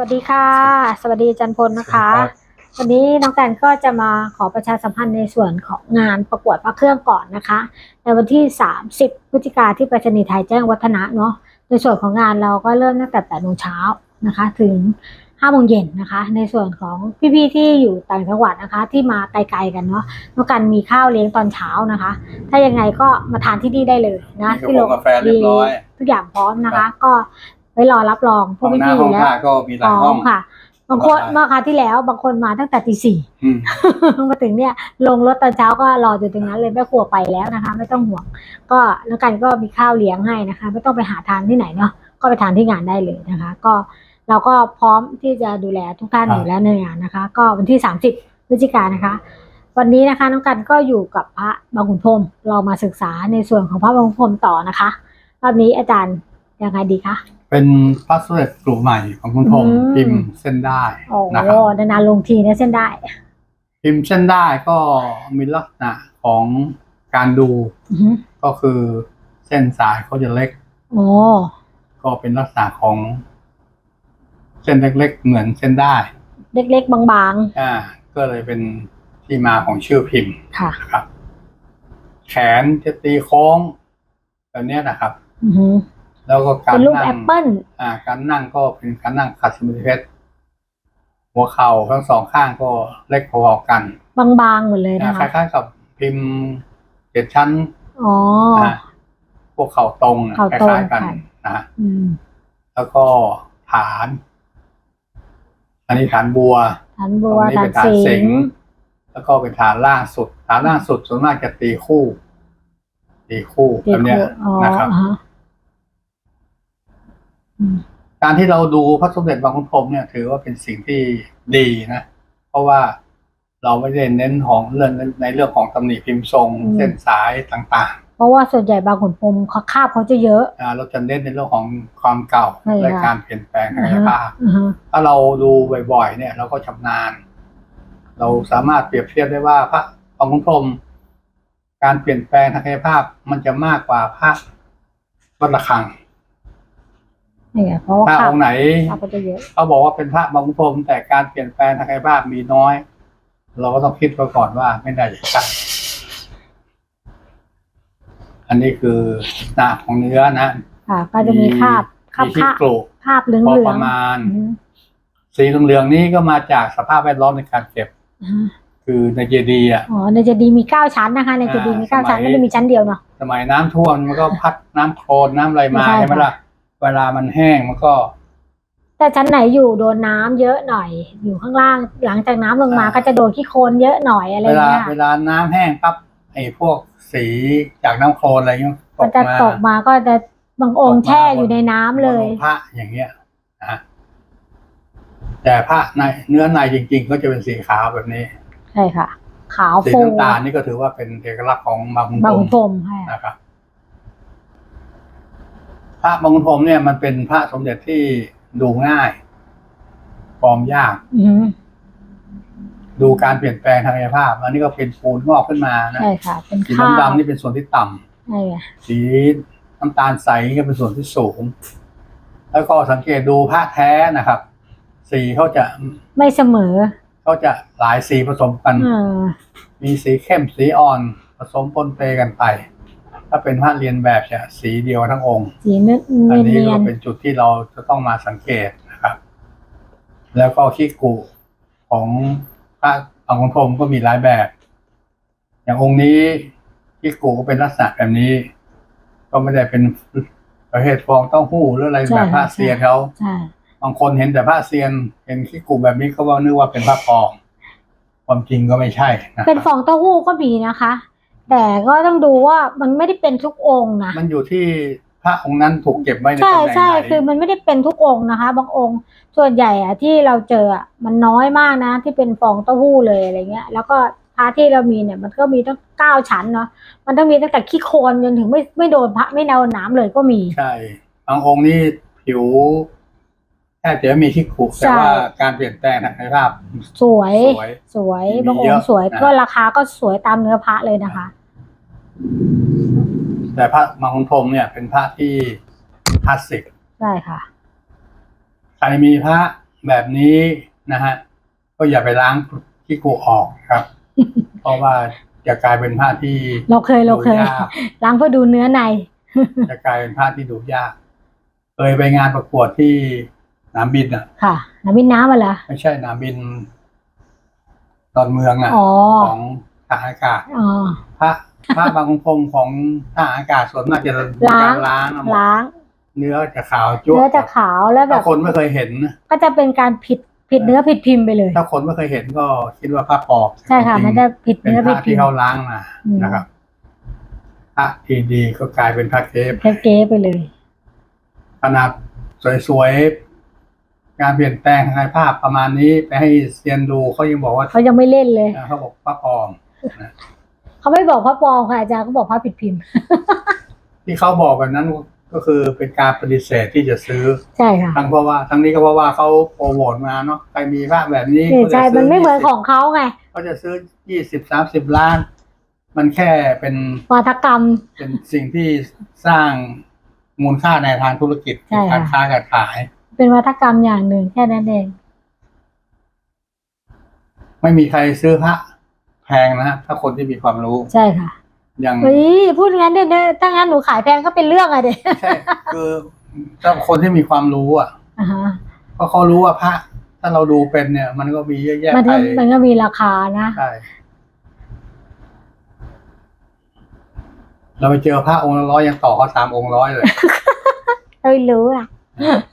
วัสดีค่ะ สวัสดีอาจันพลนะคะครับวันนี้น้องกันก็จะมาขอประชาสัมพันธ์ในส่วนของงานประกวดพระเครื่องก่อนนะคะ ในวันที่ 30 พฤศจิกาที่ไปรษณีย์ไทยแจ้งวัฒนะเนาะในส่วนของงานเราก็เริ่มตั้งแต่8โมงเช้านะคะ ถึง5โมงเย็นนะคะ ในส่วนของพี่ๆที่อยู่ต่างจังหวัดนะคะ ที่มาไกลๆกันเนาะน้องกันมีข้าวเลี้ยงตอนเช้านะคะ ถ้ายังไงก็มาทานที่นี่ได้เลยนะมีกระโปรงกาแฟเรียบร้อยทุกอย่างพร้อมนะคะ ก็ ไว้รอรับรองพห้วอกงหน้าพี่ๆอห้องยู่แล้วท่าก็มีหลายอ๋ห้อองค่ะ บางคนสบายเมื่อคราวที่แล้วบางคนมาตั้งแต่ตีสี่อืมมาถึงเนี่ย ลงรถตอนเช้าก็รออยู่ตรงนั้นเลยแม่ครัวไปแล้วนะคะ ไม่ต้องห่วง ก็แล้วกันก็มีข้าวเลี้ยงให้นะคะ ไม่ต้องไปหาทานที่ไหนเนาะก็ไปทานที่งานได้เลยนะคะ ก็เราก็พร้อมที่จะดูแลทุกท่านอยู่แล้วในงานนะคะ ก็วันที่30พฤศจิกายนนะคะวันนี้นะคะน้องกันก็อยู่กับพระบางขุนพรหมเรามาศึกษาในส่วนของพระบางขุนพรหมต่อนะคะรอบนี้อาจารย์ ยังไงดีคะ เป็นพระสมเด็จกลุ่มใหม่ของคุณพงษ์อืม พิมพ์เส้นได้โอ้นะครับนานๆลงทีนะเส้นได้ พิมพ์เส้นได้ก็มีลักษณะของการดูอือหือก็คือเส้นสายเขาจะเล็ก โอ้ก็เป็นลักษณะของ เส้นเล็กๆ เหมือนเส้นได้ เล็กๆ บางอ่า ก็เลยเป็นที่มาของชื่อพิมพ์ๆ ค่ะ นะครับ แขนจะตีโค้งแบบเนี้ยนะครับ อือหือ แล้วก็การเป็นรูปนั่แองปเปิ้ลอ่า การนั่งก็เป็นการนั่งขัดสมาธิเพชรหัวเข่าทั้งสองข้างก็เล็กพอๆกันบางๆหมดเลยอ่านะคคะล้ายๆกับพิมพ์เจ็ดชั้นอ๋อ นะพวกเข่าตรงนะเข่าคตรงล้ายๆกันค่ะนะฮะอืมแล้วก็ฐาน อันนี้ฐานบัว ฐานบัวตรงนี้ฐาเป็นนฐานสิสิงงห์แล้วก็เป็นฐานล่างสุด ฐานล่างสุดส่วนมากจะตีคู่ ตีคู่ตีแบบเนี้ยคู่อ๋อนะครับ อ่าฮะอืม การที่เราดูพระสมเด็จบางขุนพรหมเนี่ย ถือว่าเป็นสิ่งที่ดีนะ เพราะว่าเราไม่ได้เน้นของเรื่องในเรื่องของตำหนิพิมพ์ทรงเส้นสายต่างเพราะว่าส่วนใหญ่บางขุนพรหมเขาคาบเขาจะเยอะๆอ่าเราจะเน้นในเรื่องของความเก่าใช่ค่ะและการเปลี่ยนแปลงทางกายภาพอือฮะถ้าเราดูบ่อยๆ เนี่ย เราก็ชำนาญ เราสามารถเปรียบเทียบได้ว่าพระของคุณพรหมการเปลี่ยนแปลงทางกายภาพมันจะมากกว่าพระวัดระฆัง นี่ไงเพราะว่าพระคาอบงค์ไหนคาบเขาจะเยอะ เขาบอกว่าเป็นพระบางขุนพรหมแต่การเปลี่ยนแปลงทางกายภาพมีน้อย เราก็ต้องคิดไว้ก่อนว่าไม่ได้จะใช่อันนี้คือหน้าของเนื้อนะค่ะ ก็จะมีคาบคาบมีที่คาบกรุคาบเหลืองพอเหลือปงระมาณ สีเหลืองๆนี้ก็มาจากสภาพแวดล้อมในการเก็บ คือในเจดีย์อะอ๋อในเจดีย์มีเก้าชั้นนะคะ ในเจดีย์มีเก้าอ่าชั้นสมัยไม่ได้มีชั้นเดียวเนาะ สมัยน้ำท่วมมันก็พัดน้ำโคลนน้ำอะไรมาใช่ใช่ไหมค่ะ ล่ะ เวลามันแห้งมันก็ แต่ชั้นไหนอยู่โดนน้ำเยอะหน่อย อยู่ข้างล่าง หลังจากน้ำลงมาอ่าก็จะโดนขี้โคลนเยอะหน่อยอะไรเวลาเงี้ยเวลาน้ำแห้งปั๊บไอ้พวกสีจากน้ำโคลนอะไรเงี้ยตมันกจะมาตกมาก็จะบางองค์ตกมาแช่อยู่ในน้ำเลยบนองค์พระอย่างเงี้ยนะแต่พระในเนื้อในจริง ๆ ก็จะเป็นสีขาวแบบนี้ ใช่ค่ะ ขาวสีฟูน้ำตาลนี่ก็ถือว่าเป็นเอกลักษณ์ของบางขุนบางพรขุหนมพรหมใช่ค่ะนะครับพ ระบางขุนพรหมเนี่ยมันเป็นพระสมเด็จที่ดูง่ายฟอร์มยาก อืมดูการเปลี่ยนแปลงทางกายภาพ อันนี้ก็เป็นปูนงอกขึ้นมานะใช่ค่ะ เป็นสีข้าวดำๆนี่เป็นส่วนที่ต่ำใช่ค่ะสีน้ำตาลใสก็เป็นส่วนที่สูง แล้วก็สังเกตดูผ้าแท้นะครับ สีเขาจะไม่เสมอเขาจะหลายสีผสมกันเออมีสีเข้มสีอ่อนผสมปนเปกันไป ถ้าเป็นผ้าเรียนแบบจะสีเดียวทั้งองค์ สีเนื้ออันนี้เนียก็นเป็นจุดที่เราจะต้องมาสังเกตนะครับ แล้วก็ขี้กุของพระอังคพรหมก็มีหลายแบบ อย่างองค์นี้ขี้กุก็เป็นลักษณะแบบนี้ ก็ไม่ได้เป็นประเภทฟองเต้าหู้หรืออะไรแบบผ้าเซียนเขาๆใช่บางคนเห็นแต่ผ้าเซียน เห็นขี้กุแบบนี้ก็ว่านึกว่าเป็นผ้าปลอมความจริงก็ไม่ใช่นะคเป็นฟรับองเต้าหู้ก็มีนะคะ แต่ก็ต้องดูว่ามันไม่ได้เป็นทุกองค์นะ มันอยู่ที่พระองค์นั้นถูกเก็บไว้ในใช่ตำแหน่งใช่ไหนคือมันไม่ได้เป็นทุกองค์นะคะ บางองค์ส่วนใหญ่อะที่เราเจออะมันน้อยมากนะ ที่เป็นฟองเต้าหู้เลยอะไรเงี้ย แล้วก็พระที่เรามีเนี่ยมันก็มีตั้งเก้าชั้นเนาะมันต้องมีตั้งแต่ขี้โคลนจนถึงไม่ไม่โดนพระไม่โดนน้ำเลยก็มี ใช่บางองค์นี่ผิวแทบจะไม่มีขี้ขุใช่แต่ว่าการเปลี่ยนแปลงทางกายภาพสวย สวย สวยมีบางอเยงอะค์สวยนะ ก็ราคาก็สวยตามเนื้อพระเลยนะคะ แต่พระมหาคุณพรหมเนี่ย เป็นพระที่คลาสสิกใช่ค่ะใครมีพระแบบนี้นะฮะก็อย่าไปล้างขี้กูออกครับ เพราะว่าจะกลายเป็นผ้าที่ เราเคยเราเคยดูยากล้างเพื่อดูเนื้อใน จะกลายเป็นผ้าที่ดูยาก เคยไปงานประกวดที่สนามบินอะ ค่ะน้ำวินน้ำมาเหรอไม่ใช่สนามบินตอนเมืองอะอ๋อของทหารอากาศอ๋อ พระพระบางคมของทหารอากาศส่วนมากจะล้างล้างอะหมดล้าง เนื้อจะขาวจุ๊เนื้อจะขาวแล้วแบถ้าบคนไม่เคยเห็น ก็จะเป็นการผิดผิดเนื้อผิดพิมพ์ไปเลย ถ้าคนไม่เคยเห็นก็คิดว่าผ้าปลอกใช่ค่ะจริงๆมันจะผิดเป็นเนื้อผิผ้าดพิที่มพ์เขาล้างมาอืมนะครับผ้าทีดีก็กลายเป็นผ้าเทปเก๊ๆไปเลยขนาดสวยๆการเปลี่ยนแปลงทางกายภาพประมาณนี้ไปให้เซียนดูเขายังบอกว่าเขายังไม่เล่นเลยอ่าเขาบอกผ้าปลอม เขาไม่บอกพระปลอมค่ะอาจารย์เขาบอกพระผิดพิมพ์ ที่เขาบอกแบบนั้นก็คือเป็นการปฏิเสธที่จะซื้อ ใช่ค่ะทั้งเพราะว่าทั้งนี้ก็เพราะว่าเขาโปรโมทมาเนาะใครมีผ้าแบบนี้นี่เขาจะใช่ ซื้มันไม่เหมือน20ของเขาไงเขาจะซื้อยี่สิบสามสิบล้าน มันแค่เป็นวาทกรรม เป็นสิ่งที่สร้างมูลค่าในทางธุรกิจใช่ค่ะ การค้าการขาย เป็นวัฒกรรมอย่างหนึ่งแค่นั้นเอง ไม่มีใครซื้อพระ แพงนะฮะถ้าคนที่มีความรู้ใช่ค่ะอย่างเฮ้ยพูดงั้นเดี๋ยวนะถ้างั้นหนูขายแพงก็เป็นเรื่องอะเด็ใช่คือถ้าคนที่มีความรู้อะอ่าฮะเพราะเขารู้ว่าพระถ้าเราดูเป็นเนี่ย มันก็มีเยอะแยะมันไปก็มันก็มีราคานะใช่เราไปเจอพระองค์ละร้อยยังต่อเขาสามองค์ร้อยเลยเอ้ยรู้อะ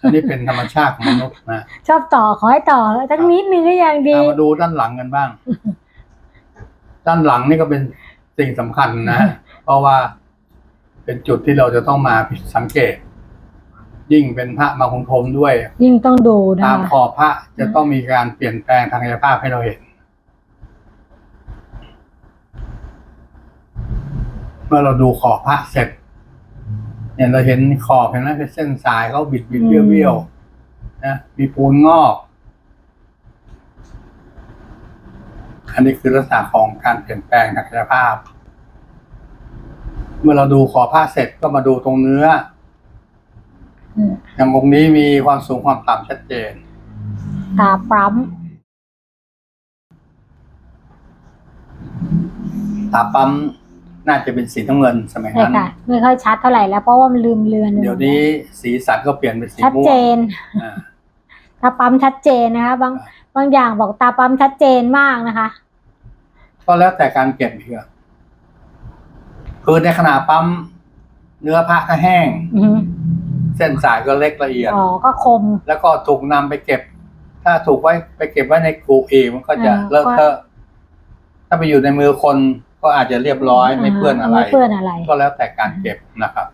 อันนี้เป็นธรรมชาติของมนุษย์นะชอบต่อขอให้ต่อทั้งนิดนึงก็ยังดีเอามาดูด้านหลังกันบ้าง ด้านหลังนี่ก็เป็นสิ่งสำคัญนะ เพราะว่าเป็นจุดที่เราจะต้องมาสังเกต ยิ่งเป็นพระมาคงทมด้วย ยิ่งต้องดูนะตามคะขอบพระจะต้องมีการเปลี่ยนแปลงทางกายภาพให้เราเห็น เมื่อเราดูขอบพระเสร็จ เนี่ยเราเห็นขอบเห็นไหมเป็นเส้นสายเขาบิดบิดเบี้ยวเบี้ยวๆนะมีปูนงอก อันนี้คือลักษณะของการเปลี่ยนแปลงทางกายภาพ เมื่อเราดูขอบผ้าเสร็จก็มาดูตรงเนื้ออืมอย่างองค์นี้มีความสูงความต่ำชัดเจน ตาปรั๊ม ตาปั๊มน่าจะเป็นสีน้ำเงินสมัยใช่นั้นค่ะไม่ค่อยชัดเท่าไหร่แล้วเพราะว่ามันลืมเลือน เดี๋ยวนี้สีสันก็เปลี่ยนเป็นสีชัดม่วเจงนอ่าตาปั๊มชัดเจนนะคะบาง บางอย่างบอกตาปั๊มชัดเจนมากนะคะก็แล้วแต่การเก็บอีกอะคือในขณะปั๊มเนื้อพระก็แห้ง อือหือเส้นสายก็เล็กละเอียด อ๋อก็คม แล้วก็ถูกนำไปเก็บ ถ้าถูกไว้ไปเก็บไว้ในกรูเองมันก็จะอ่า เลอะเทอะถ้าไปอยู่ในมือคนก็อาจจะเรียบร้อยไม่เปื้อนอะไรไม่เปื้อนอะไร ก็แล้วแต่การเก็บนะครับ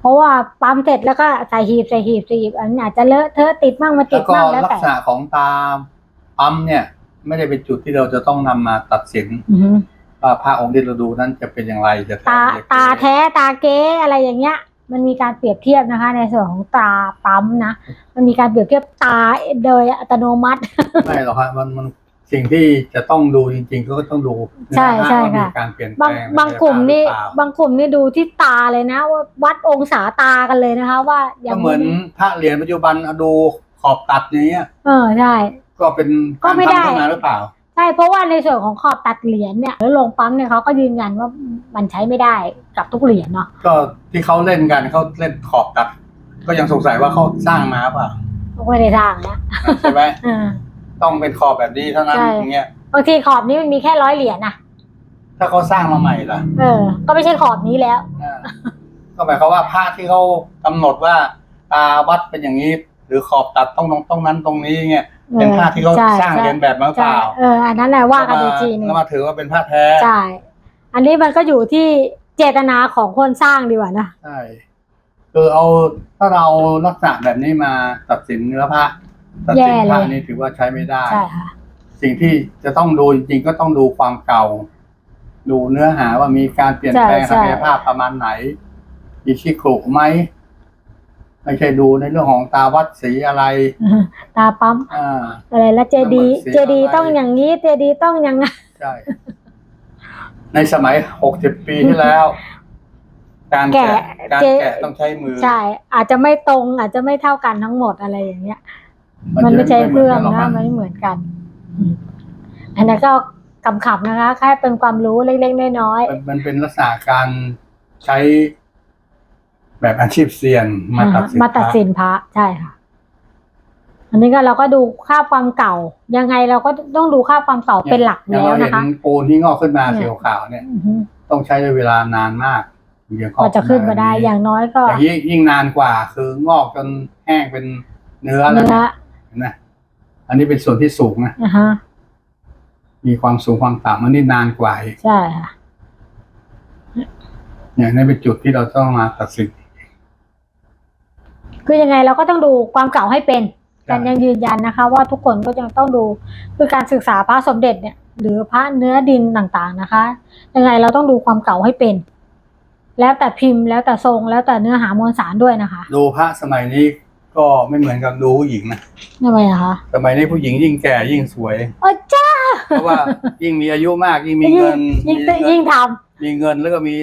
เพราะว่าปั๊มเสร็จแล้วก็ใส่หีบใส่หีบใส่หีบอันนี้อาจจะเลอะเทอะติดมั่งมาติแล้ดวก็มั่งแล้วลักแต่ษณะของตา ปั๊มเนี่ย ไม่ได้เป็นจุดที่เราจะต้องนำมาตัดสินอือหือว่าพระองค์ที่เราดูนั้นจะเป็นอย่างไรจะแท้ตาจะเก๊ตาแท้ตาเก๊อะไรอย่างเงี้ย มันมีการเปรียบเทียบนะคะ ในส่วนของตาปั๊มนะมันมีการเปรียบเทียบตาโดยอัตโนมัติ ไม่หรอกครับมันมันสิ่งที่จะต้องดูจริงๆ ก็ต้องดูใช่เนื้อใช่ผ้าว่ามีค่ะ การเปลี่ยนแปบางลงบางกลุ่มนี่หรือเปล่าบางกลุ่มนี่ดูที่ตาเลยนะว่าวัดองศาตากันเลยนะคะ ว่าอย่าก็งเหมือนพระเหรียญปัจจุบันเอาดูขอบตัดอย่างเงี้ย เออใช่ ก็เป็นก็ไม่ได้ารทำขึ้นมาหรือเปล่า ใช่เพราะว่าในส่วนของขอบตัดเหรียญเนี่ยแล้วโรงปั๊มเนี่ยเขาก็ยืนยันว่ามันใช้ไม่ได้กับทุกเหรียญเนาะก็ที่เขาเล่นกันเขาเล่นขอบตัด ก็ยังสงสัยว่าเขาสร้างมาเปล่าไม่ได้ทางนะใช่ไหมเออต้องเป็นขอบแบบนี้เท่านั้นใช่ อย่างเงี้ย บางทีขอบนี้มันมีแค่ร้อยเหรียญนะถ้าเขาสร้างมาใหม่ล่ะเออ ก็ไม่ใช่ขอบนี้แล้ว อ่าก็หมายความว่าผ้าที่เขากำหนดว่าตาวัดเป็นอย่างนี้ หรือขอบตัดต้องตรงตรงนั้นตรงนี้เงี้ยเป็นผ้าที่เขาใช่สร้างใช่เรียนแบบมาหรือเปใช่ล่าเอออันนั้นแหละว่ากันอีกทีหนึงแล้วมาถือว่าเป็นผ้าแท้ใช่อันนี้มันก็อยู่ที่เจตนาของคนสร้างดีกว่านะใช่คือเอาถ้าเราลักษณะแบบนี้มาตัดสินเนื้อผ้าตัดสินแย่เลยผ้านี่ถือว่าใช้ไม่ได้ใช่ค่ะสิ่งที่จะต้องดูจริงๆก็ต้องดูความเก่า ดูเนื้อหาว่ามีการเปลี่ยนแปลงใช่ทางกายภาพประมาณไหนมีขี้ขรุไหม ไม่ใช่ดูในเรื่องของตาวัดสีอะไร ตาปั๊มอ่า อะไรแล้วเจดีระเบิดเสียงเจดีอะไรต้องอย่างนี้ เจดีต้องอย่างนั้นใช่ ในสมัยหกสิบปีที่แล้ว การแกะแกะการเจแกะต้องใช้มือ ใช่ อาจจะไม่ตรง อาจจะไม่เท่ากันทั้งหมดอะไรอย่างเงี้ย มันไม่ใช่เครื่องหมืนะกัหกมันไม่เหมือนกันอืมอันนั้นก็กำขับนะคะ แค่เป็นความรู้เล็กๆน้อยมันมันเป็นลักษณะการใช้ แบบอาชีพเซียนๆมาตัดสินมาตัดสินพระใช่ค่ะ อันนี้ก็เราก็ดูค่าความเก่า ยังไงเราก็ต้องดูค่าความเก่าพระเป็นหลักอย่างแล้วเราเห็นะคะนปูนที่งอกขึ้นมาเนี่สียขาวๆเนี่ยอือฮึต้องใช้เวลานานมากถึงจะกว่าจะขึ้นมาได้อย่างน้อยก็แต่ยิ่งยิ่งนานกว่า คืองอกจนแห้งเป็นเนื้อแล้วเนื้อเนี่ยเห็นไหมอันนี้เป็นส่วนที่สูงนะอ่าฮะมีความสูงความต่ำอันนี้นานกว่าอีกใช่ค่ะอย่างนี้เป็นจุดที่เราต้องมาตัดสิน คือยังไงเราก็ต้องดูความเก่าให้เป็นใช่กันยังยืนยันนะคะ ว่าทุกคนก็ยังต้องดูคือการศึกษาพระสมเด็จเนี่ยหรือพระเนื้อดินต่างๆนะคะ ยังไงเราต้องดูความเก่าให้เป็น แล้วแต่พิมพ์แล้วแต่ทรงแล้วแต่เนื้อหามวลสารด้วยนะคะ ดูพระสมัยนี้ก็ไม่เหมือนกับดูผู้หญิงนะทำไมอะคะสมัยนี้ผู้หญิงยิ่งแก่ยิ่งสวยโอ้จ้าเพราะว่ายิ่งมีอายุมากยิ่งมีเงินยิ่งมีเงินยิ่งทมีเงินแล้วก็มี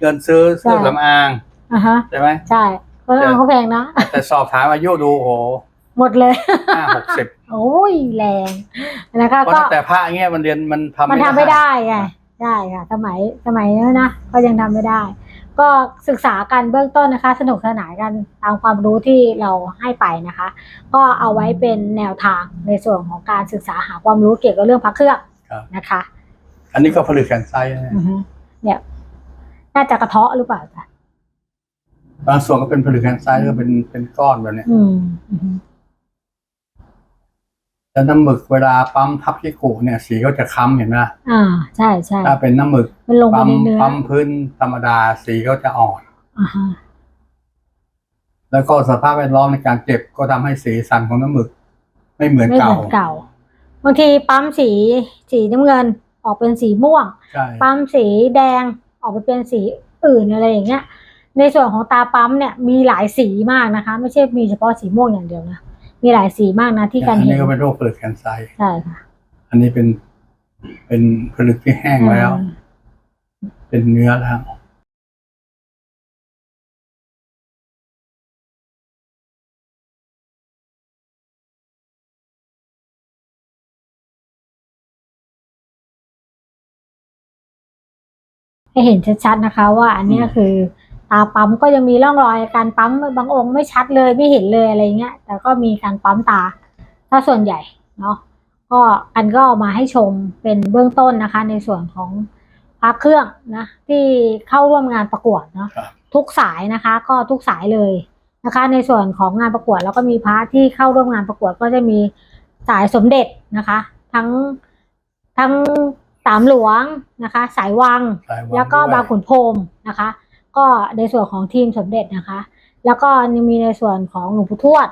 เงินซื้อเครื่องใช่สำอางำอะฮะใช่ไหมใช่ เพราะว่าเขาแพงนะ แต่สอบถามอายุดูโอ้โห หมดเลยห้าหกสิบโอ้ยแรงนะคะเพราะก็ตั้งแต่พระเงี้ยมันเรียนมันทำมันทำไม่ได้ไงใช่ค่ะสมัยสมัยนั้นนะก็ยังทำไม่ได้ ก็ศึกษากันเบื้องต้นนะคะ สนุกสนานกันตามความรู้ที่เราให้ไปนะคะ ก็เอาไว้เป็นแนวทางในส่วนของการศึกษาหาความรู้เกี่ยวกับเรื่องพระเครื่องครับนะคะ อันนี้ก็ผลึกแขนไซส์นะอือฮึเนี่ยน่าจะกระเทาะหรือเปล่าจ๊ะ บางส่วนก็เป็นผลึกแขนไซส์ก็เป็นเป็นก้อนแบบเนี้ยอืมอือฮึแล้วน้ำหมึกเวลาปั๊มทับที่ขูเนี่ย สีก็จะค้ำเห็นไหมล่ะอ่า ใช่ใช่ถ้าเป็นน้ำหมึกมันลงไปปั๊มในเนื้อปั๊มพื้นธรรมดาสีก็จะอ่อน อ่าฮะแล้วก็สภาพแวดล้อมในการเก็บก็ทำให้สีสันของน้ำหมึก ไม่เหมือนไม่เหเก่ามือนเก่า บางทีปั๊มสีสีน้ำเงินออกเป็นสีม่วง ใช่ ปั๊มสีแดงออกไปเป็นสีอื่นอะไรอย่างเงี้ย ในส่วนของตาปั๊มเนี่ยมีหลายสีมากนะคะ ไม่ใช่มีเฉพาะสีม่วงอย่างเดียวนะมีหลายสีมากนะที่การอันเห็นนี้ก็เป็นโรคผลึกแขนไซส์ใช่ค่ะอันนี้เป็นเป็นผลึกที่แห้งแล้วอ่าเป็นเนื้อแล้วให้เห็นชัดๆนะคะ ว่าอันเนี้ยคือ ตาปั๊มก็ยังมีร่องรอยการปั๊มบางองค์ไม่ชัดเลยไม่เห็นเลยอะไรเงี้ย แต่ก็มีการปั๊มตาถ้าส่วนใหญ่เนาะก็อันก็เอามาให้ชมเป็นเบื้องต้นนะคะ ในส่วนของพระเครื่องนะที่เข้าร่วมงานประกวดเนาะครับทุกสายนะคะ ก็ทุกสายเลยนะคะ ในส่วนของงานประกวดแล้วก็มีพระที่เข้าร่วมงานประกวดก็จะมีสายสมเด็จนะคะ ทั้งทั้งสามหลวงนะคะ สายวังสายวังแล้วก็ด้วยบางขุนพรหมนะคะ ก็ในส่วนของทีมสมเด็จนะคะ แล้วก็ยังมีในส่วนของหลวงปู่ทวด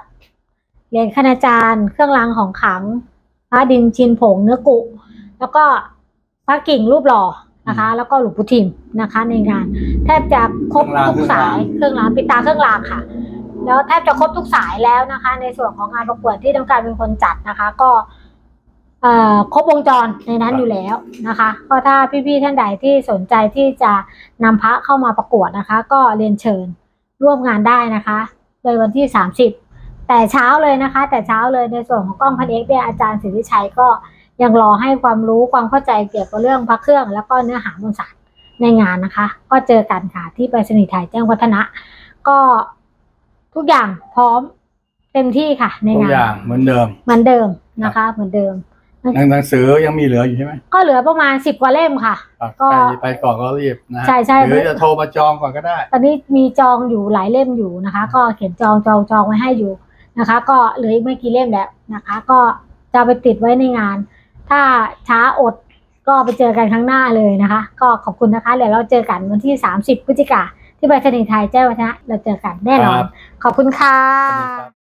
เหรียญคณาจารย์ เครื่องรางของขลังพระดินชินผงเนื้อกุ แล้วก็พระกิ่งรูปหล่อนะคะ แล้วก็หลวงปู่ทิมนะคะ ในงาน แทบจะครบทุกสายเครื่องรางปิดตาเครื่องรางค่ะ แล้วแทบจะครบทุกสายแล้วนะคะ ในส่วนของงานประกวดที่ต้องการเป็นคนจัดนะคะ ก็เอ่อ ครบวงจรในนั้นอยู่แล้วนะคะ ก็ถ้าพี่ๆท่านใดที่สนใจที่จะนำพระเข้ามาประกวดนะคะ ก็เรียนเชิญร่วมงานได้นะคะโดยวันที่ 30 แต่เช้าเลยนะคะ แต่เช้าเลยในส่วนของกล้องพันเอกเนี่ยอาจารย์สิทธิชัยก็ยังรอให้ความรู้ความเข้าใจเกี่ยวกับเรื่องพระเครื่อง แล้วก็เนื้อหามวลสารในงานนะคะ ก็เจอกันค่ะที่ไปรษณีย์ไทยแจ้งวัฒนะ ก็ทุกอย่างพร้อมเต็มที่ค่ะ ในทุกงานอย่างเหมือนเดิมเหมือนเดิมนะคะ เหมือนเดิม หนังหนังสือยังมีเหลืออยู่ใช่ไหมก็เหลือประมาณสิบกว่าเล่มค่ะครับก็ใครไปก่อนก็รีบนะใช่ใช่หรือจะโทรมาจองก่อนก็ได้ ตอนนี้มีจองอยู่หลายเล่มอยู่นะคะ ก็เขียนจองจองจองไว้ให้อยู่นะคะ ก็เหลืออีกไม่กี่เล่มแล้วนะคะ ก็จะเอาไปติดไว้ในงาน ถ้าช้าอดก็ไปเจอกันข้างหน้าเลยนะคะ ก็ขอบคุณนะคะเดี๋ยวเราเจอกันวันที่ 30พฤศจิกาที่ไปรษณีย์ไทยแจ้งวัฒนะเราเจอกันแน่นอนครับขอบคุณค่ะสวัสดีครับ